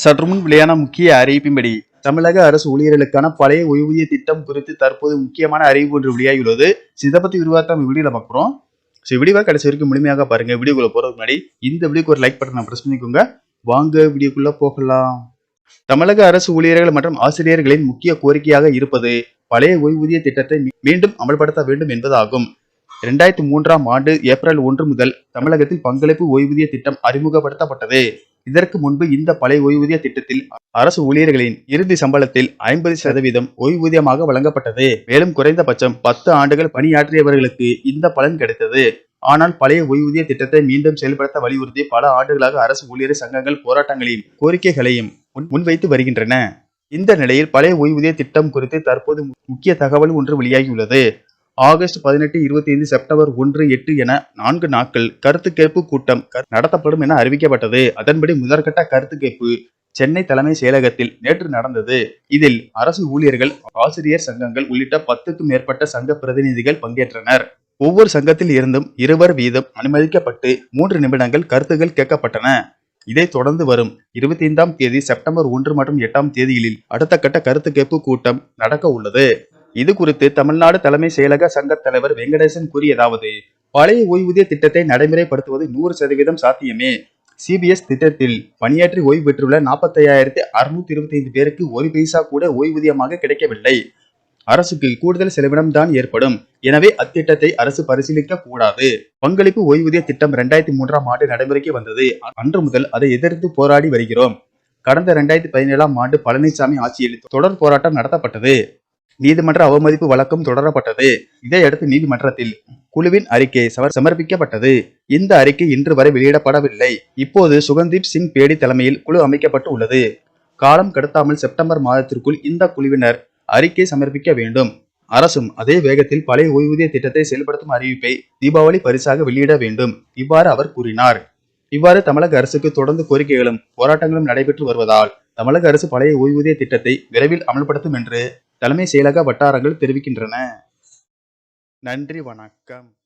சற்று முன் வெளியான முக்கிய அறிவிப்பின்படி தமிழக அரசு ஊழியர்களுக்கான பழைய ஓய்வூதிய திட்டம் குறித்து தற்போது முக்கியமான அறிவிப்பு ஒன்று வெளியாகியுள்ளது. இதை பத்தி விரிவாக நம்ம வீடியோல பார்க்குறோம் ஸோ வீடியோவை கடைசி வரைக்கும் முழுமையாக பாருங்க. வீடியோக்குள்ள போறதுக்கு முன்னாடி இந்த வீடியோக்கு ஒரு லைக் பட்டனை ப்ரெஸ் பண்ணிக்கோங்க. வாங்க வீடியோக்குள்ள போகலாம். தமிழக அரசு ஊழியர்கள் மற்றும் ஆசிரியர்களின் முக்கிய கோரிக்கையாக இருப்பது பழைய ஓய்வூதிய திட்டத்தை மீண்டும் அமல்படுத்த வேண்டும் என்பதாகும். இரண்டாயிரத்தி மூன்றாம் ஆண்டு ஏப்ரல் ஒன்று முதல் தமிழகத்தில் பங்களிப்பு ஓய்வூதிய திட்டம் அறிமுகப்படுத்தப்பட்டது. இதற்கு முன்பு இந்த பழைய ஓய்வூதிய திட்டத்தில் அரசு ஊழியர்களின் இறுதி சம்பளத்தில் ஐம்பது சதவீதம் ஓய்வூதியமாக வழங்கப்பட்டது. மேலும் குறைந்தபட்சம் பத்து ஆண்டுகள் பணியாற்றியவர்களுக்கு இந்த பலன் கிடைத்தது. ஆனால் பழைய ஓய்வூதிய திட்டத்தை மீண்டும் செயல்படுத்த வலியுறுத்தி பல ஆண்டுகளாக அரசு ஊழியர் சங்கங்கள் போராட்டங்களையும் கோரிக்கைகளையும் முன்- முன்வைத்து வருகின்றன. இந்த நிலையில் பழைய ஓய்வூதிய திட்டம் குறித்து தற்போது முக்கிய தகவல் ஒன்று வெளியாகியுள்ளது. ஆகஸ்ட் பதினெட்டு இருபத்தி ஐந்து செப்டம்பர் ஒன்று எட்டு என நான்கு நாட்கள் கருத்து கேட்பு கூட்டம் நடத்தப்படும் என அறிவிக்கப்பட்டது. அதன்படி முதற்கட்ட கருத்து கேட்பு சென்னை தலைமை செயலகத்தில் நேற்று நடந்தது. இதில் அரசு ஊழியர்கள் ஆசிரியர் சங்கங்கள் உள்ளிட்ட பத்துக்கும் மேற்பட்ட சங்க பிரதிநிதிகள் பங்கேற்றனர். ஒவ்வொரு சங்கத்தில் இருந்தும் இருவர் வீதம் அனுமதிக்கப்பட்டு மூன்று நிமிடங்கள் கருத்துகள் கேட்கப்பட்டன. இதைத் தொடர்ந்து வரும் இருபத்தி ஐந்தாம் தேதி செப்டம்பர் ஒன்று மற்றும் எட்டாம் தேதிகளில் அடுத்த கட்ட கருத்து கேட்பு கூட்டம் நடக்க உள்ளது இது குறித்து தமிழ்நாடு தலைமை செயலக சங்க தலைவர் வெங்கடேசன் கூறியதாவது பழைய ஓய்வூதிய திட்டத்தை நடைமுறைப்படுத்துவது நூறு சதவீதம் சாத்தியமே. சிபிஎஸ் திட்டத்தில் பணியாற்றி ஓய்வு பெற்றுள்ள நாற்பத்தையாயிரத்தி அறுநூத்தி இருபத்தி ஐந்து பேருக்கு ஒரு பைசா கூட ஓய்வூதியமாக கிடைக்கவில்லை. அரசுக்கு கூடுதல் செலவினம் தான் ஏற்படும். எனவே அத்திட்டத்தை அரசு பரிசீலிக்க கூடாது. பங்களிப்பு ஓய்வூதிய திட்டம் இரண்டாயிரத்தி மூன்றாம் ஆண்டு நடைமுறைக்கு வந்தது. அன்று முதல் அதை எதிர்த்து போராடி வருகிறோம். கடந்த இரண்டாயிரத்தி பதினேழாம் ஆண்டு பழனிசாமி ஆட்சியில் தொடர் போராட்டம் நடத்தப்பட்டது. நீதிமன்ற அவமதிப்பு வழக்கம் தொடரப்பட்டது. இதையடுத்து நீதிமன்றத்தில் குழுவின் அறிக்கை சமர்ப்பிக்கப்பட்டது. இந்த அறிக்கை இன்று வரை வெளியிடப்படவில்லை. இப்போது சுகந்தீப் சிங் பேடி தலைமையில் குழு அமைக்கப்பட்டு உள்ளது காலம் கடத்தாமல் செப்டம்பர் மாதத்திற்குள் இந்த குழுவினர் அறிக்கை சமர்ப்பிக்க வேண்டும். அரசும் அதே வேகத்தில் பழைய ஓய்வூதிய திட்டத்தை செயல்படுத்தும் அறிவிப்பை தீபாவளி பரிசாக வெளியிட வேண்டும். இவ்வாறு அவர் கூறினார். இவ்வாறு தமிழக அரசுக்கு தொடர்ந்து கோரிக்கைகளும் போராட்டங்களும் நடைபெற்று வருவதால் தமிழக அரசு பழைய ஓய்வூதிய திட்டத்தை விரைவில் அமல்படுத்தும் என்று தலைமை செயலக வட்டாரங்கள் தெரிவிக்கின்றன. நன்றி வணக்கம்.